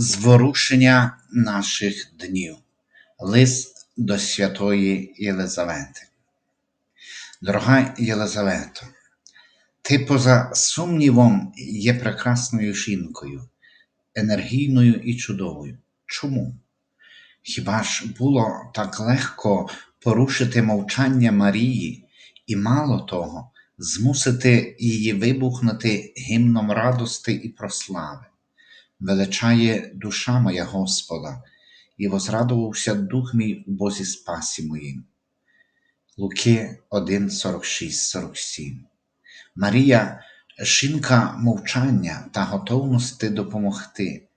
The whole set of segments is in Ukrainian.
Зворушення наших днів. Лист до святої Єлизавети. Дорога Єлизавето, ти поза сумнівом є прекрасною жінкою, енергійною і чудовою. Чому? Хіба ж було так легко порушити мовчання Марії і мало того, змусити її вибухнути гімном радости і прослави? Величає душа моя Господа, і возрадувався дух мій у Бозі Спасі моїм. Луки 1, 46, 47 Марія, жінка мовчання та готовності допомогти,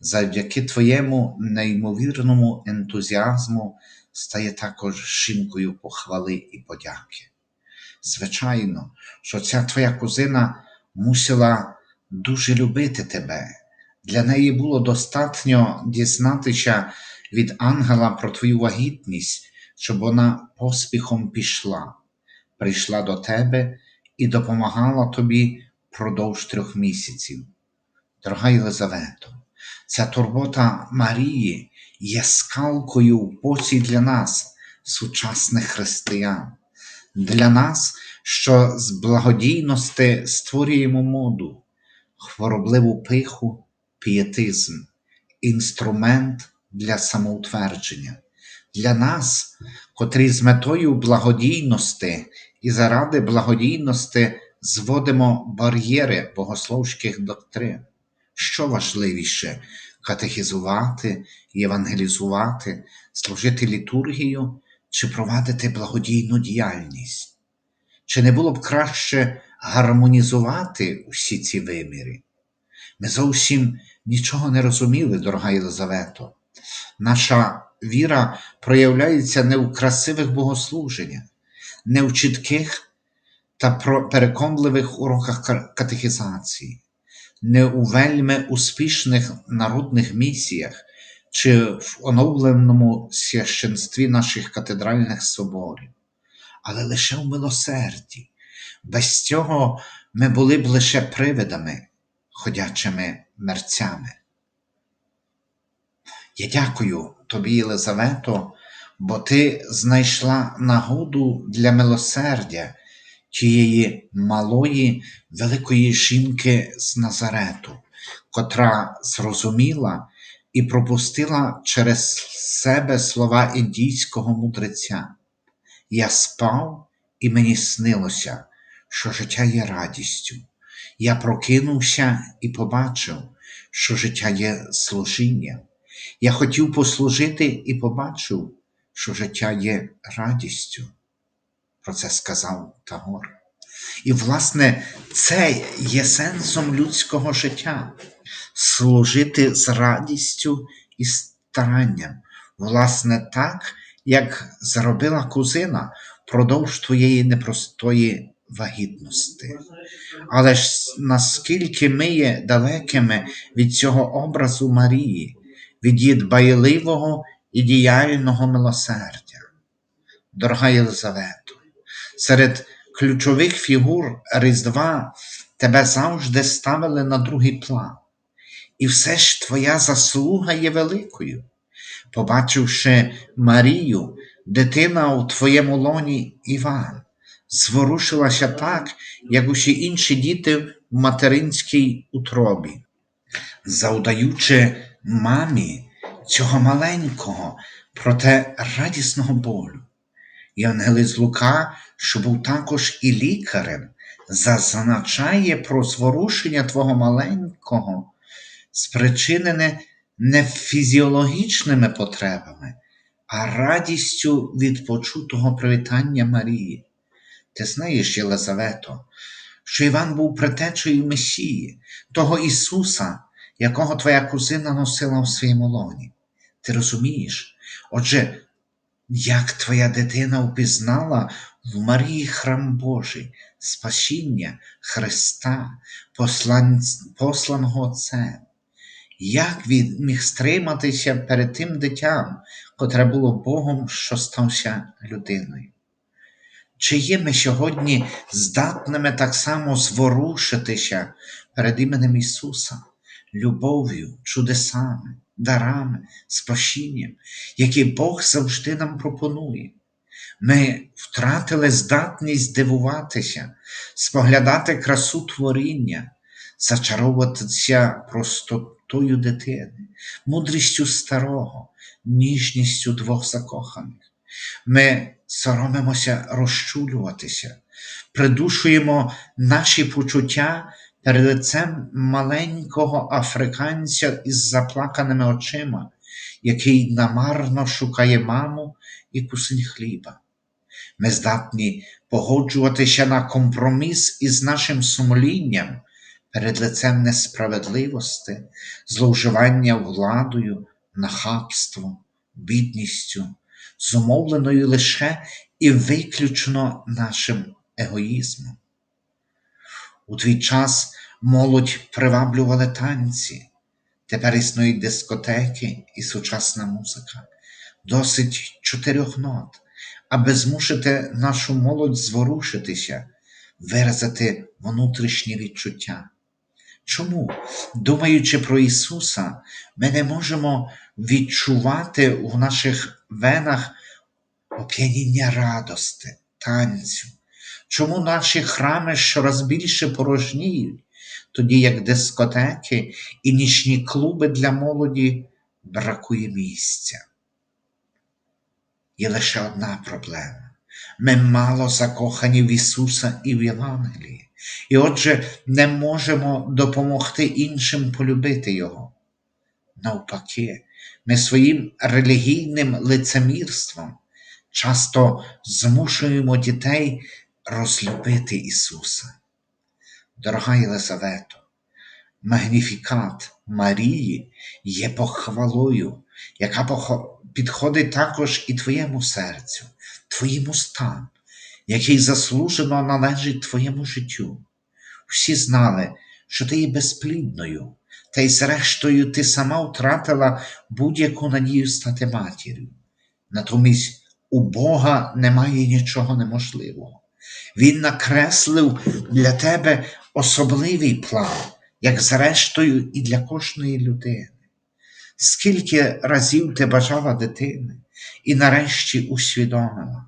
завдяки твоєму неймовірному ентузіазму стає також жінкою похвали і подяки. Звичайно, що ця твоя кузина мусила дуже любити тебе. Для неї було достатньо дізнатися від ангела про твою вагітність, щоб вона поспіхом пішла, прийшла до тебе і допомагала тобі впродовж трьох місяців. Дорога Єлизавето, ця турбота Марії є скалкою в боці для нас, сучасних християн, для нас, що з благодійності створюємо моду, хворобливу пиху пієтизм, інструмент для самоутвердження. Для нас, котрі з метою благодійності і заради благодійності зводимо бар'єри богословських доктрин, що важливіше катехізувати, євангелізувати, служити літургію чи провадити благодійну діяльність? Чи не було б краще гармонізувати усі ці виміри? Ми зовсім нічого не розуміли, дорога Єлизавето. Наша віра проявляється не в красивих богослуженнях, не в чітких та переконливих уроках катехізації, не у вельми успішних народних місіях чи в оновленому священстві наших катедральних соборів, але лише в милосерді. Без цього ми були б лише привидами ходячими мерцями. Я дякую тобі, Єлизавето, бо ти знайшла нагоду для милосердя тієї малої великої жінки з Назарету, котра зрозуміла і пропустила через себе слова індійського мудреця. Я спав, і мені снилося, що життя є радістю. Я прокинувся і побачив, що життя є служінням. Я хотів послужити і побачив, що життя є радістю. Про це сказав Тагор. І, власне, це є сенсом людського життя служити з радістю і старанням, власне, так, як зробила кузина впродовж твоєї непростої вагітності. Але ж наскільки ми є далекими від цього образу Марії, від її дбайливого і діяльного милосердя. Дорога Єлизавето, серед ключових фігур Різдва тебе завжди ставили на другий план. І все ж твоя заслуга є великою. Побачивши Марію, дитина у твоєму лоні Іван, зворушилася так, як усі інші діти в материнській утробі, завдаючи мамі цього маленького, проте радісного болю. Євангелист Лука, що був також і лікарем, зазначає про зворушення твого маленького, спричинене не фізіологічними потребами, а радістю від почутого привітання Марії. Ти знаєш, Єлизавето, що Іван був притечею Месії, того Ісуса, якого твоя кузина носила в своєму лоні. Ти розумієш? Отже, як твоя дитина впізнала в Марії храм Божий, спасіння Христа, послан... посланого Отцем, як він міг стриматися перед тим дитям, котре було Богом, що стався людиною? Чи є ми сьогодні здатними так само зворушитися перед іменем Ісуса, любов'ю, чудесами, дарами, спасінням, які Бог завжди нам пропонує. Ми втратили здатність дивуватися, споглядати красу творіння, зачаровуватися простотою дитини, мудрістю старого, ніжністю двох закоханих. Ми соромимося розчулюватися, придушуємо наші почуття перед лицем маленького африканця із заплаканими очима, який намарно шукає маму і кусень хліба. Ми здатні погоджуватися на компроміс із нашим сумлінням перед лицем несправедливості, зловживання владою, нахабством, бідністю, зумовленою лише і виключно нашим егоїзмом. У твій час молодь приваблювали танці, тепер існують дискотеки і сучасна музика, досить чотирьох нот, аби змусити нашу молодь зворушитися, виразити внутрішні відчуття. Чому, думаючи про Ісуса, ми не можемо відчувати в наших венах оп'яніння радости, танцю? Чому наші храми щораз більше порожніють, тоді як дискотеки і нічні клуби для молоді бракує місця? Є лише одна проблема. Ми мало закохані в Ісуса і в Євангелії, і отже, не можемо допомогти іншим полюбити Його. Навпаки, ми своїм релігійним лицемірством часто змушуємо дітей розлюбити Ісуса. Дорога Єлизавето, магніфікат Марії є похвалою, яка підходить також і твоєму серцю, твоїм устам, який заслужено належить твоєму життю. Всі знали, що ти є безплідною, та й зрештою ти сама втратила будь-яку надію стати матір'ю. Натомість у Бога немає нічого неможливого. Він накреслив для тебе особливий план, як зрештою і для кожної людини. Скільки разів ти бажала дитини і нарешті усвідомила,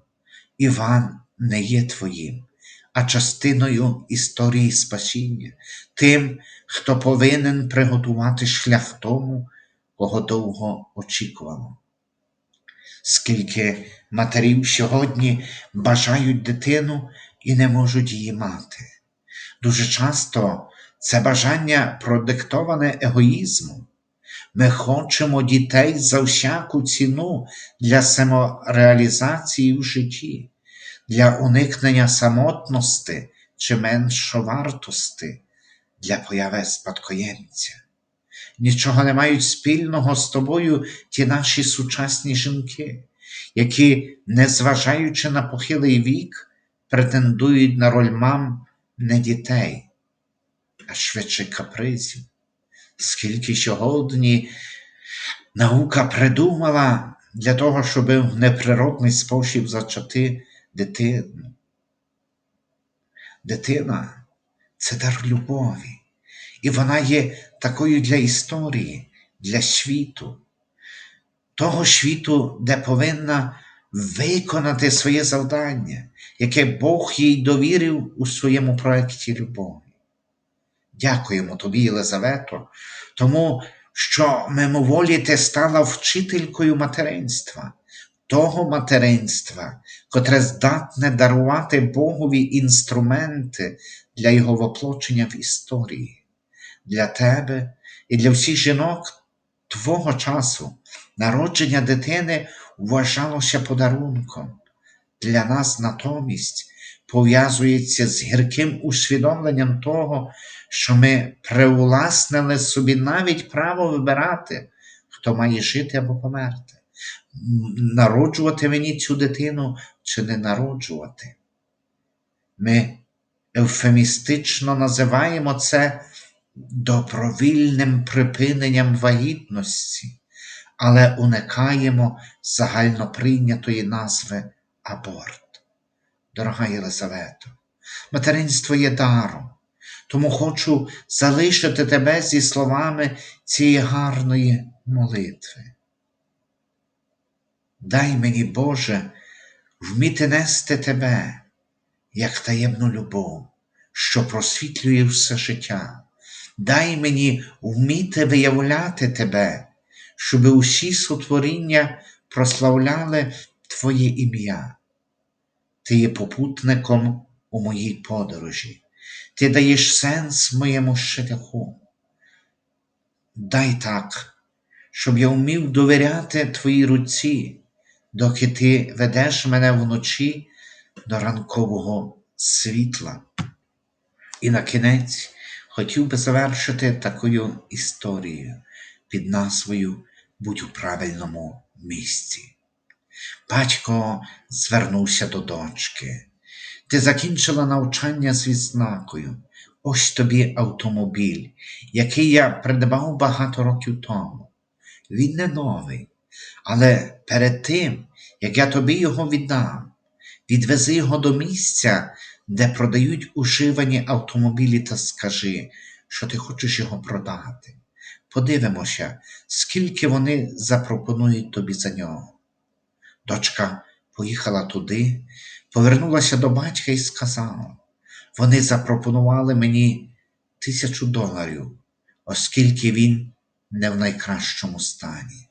Іван не є твоїм, а частиною історії спасіння, тим, хто повинен приготувати шлях тому, кого довго очікувало. Скільки матерів сьогодні бажають дитину і не можуть її мати. Дуже часто це бажання продиктоване егоїзмом. Ми хочемо дітей за всяку ціну для самореалізації в житті, для уникнення самотності чи меншовартості, для появи спадкоємця. Нічого не мають спільного з тобою ті наші сучасні жінки, які, незважаючи на похилий вік, претендують на роль мам не дітей, а швидше капризів. Скільки сьогодні наука придумала для того, щоб в неприродний спосіб зачати дитину. Дитина це дар любові, і вона є такою для історії, для світу, того світу, де повинна виконати своє завдання, яке Бог їй довірив у своєму проєкті любові. Дякуємо тобі, Єлизавето, тому що мимоволі ти стала вчителькою материнства, того материнства, котре здатне дарувати Богові інструменти для його воплочення в історії, для тебе і для всіх жінок твого часу. Народження дитини вважалося подарунком. Для нас натомість пов'язується з гірким усвідомленням того, що ми привласнили собі навіть право вибирати, хто має жити або померти, народжувати мені цю дитину чи не народжувати. Ми евфемістично називаємо це добровільним припиненням вагітності але уникаємо загально прийнятої назви аборт. Дорога Єлизавето, материнство є даром, Тому хочу залишити тебе зі словами цієї гарної молитви. Дай мені, Боже, вміти нести тебе, як таємну любов, що просвітлює все життя. Дай мені вміти виявляти тебе, щоб усі сотворіння прославляли Твоє ім'я. Ти є попутником у моїй подорожі. Ти даєш сенс моєму шляху. Дай так, щоб я вмів довіряти Твоїй руці, доки Ти ведеш мене вночі до ранкового світла. І на кінець хотів би завершити такою історією під назвою Будь у правильному місці. Батько звернувся до дочки. Ти закінчила навчання з відзнакою. Ось тобі автомобіль, який я придбав багато років тому. Він не новий, але перед тим, як я тобі його віддам, відвези його до місця, де продають уживані автомобілі, та скажи, що ти хочеш його продати. Подивимося, скільки вони запропонують тобі за нього. Дочка поїхала туди, повернулася до батька і сказала: вони запропонували мені тисячу доларів, оскільки він не в найкращому стані.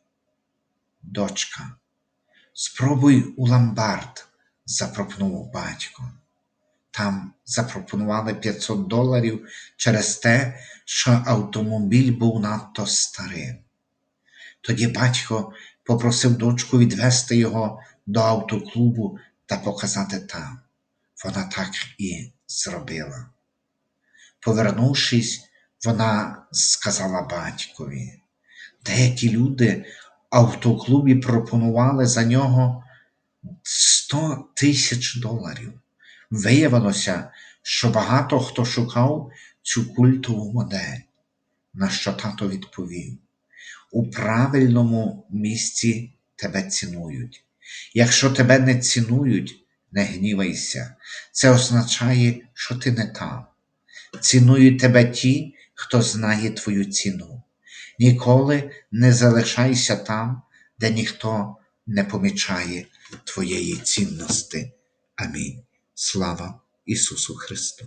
Дочка, спробуй у ломбард, запропонував батько. Там запропонували 500 доларів через те, що автомобіль був надто старим. Тоді батько попросив дочку відвести його до автоклубу та показати там. Вона так і зробила. Повернувшись, вона сказала батькові, деякі люди в автоклубі пропонували за нього 100 тисяч доларів. Виявилося, що багато хто шукав цю культову модель, на що тато відповів: у правильному місці тебе цінують. Якщо тебе не цінують, не гнівайся, це означає, що ти не там. Цінують тебе ті, хто знає твою ціну. Ніколи не залишайся там, де ніхто не помічає твоєї цінності. Амінь. Слава Ісусу Христу!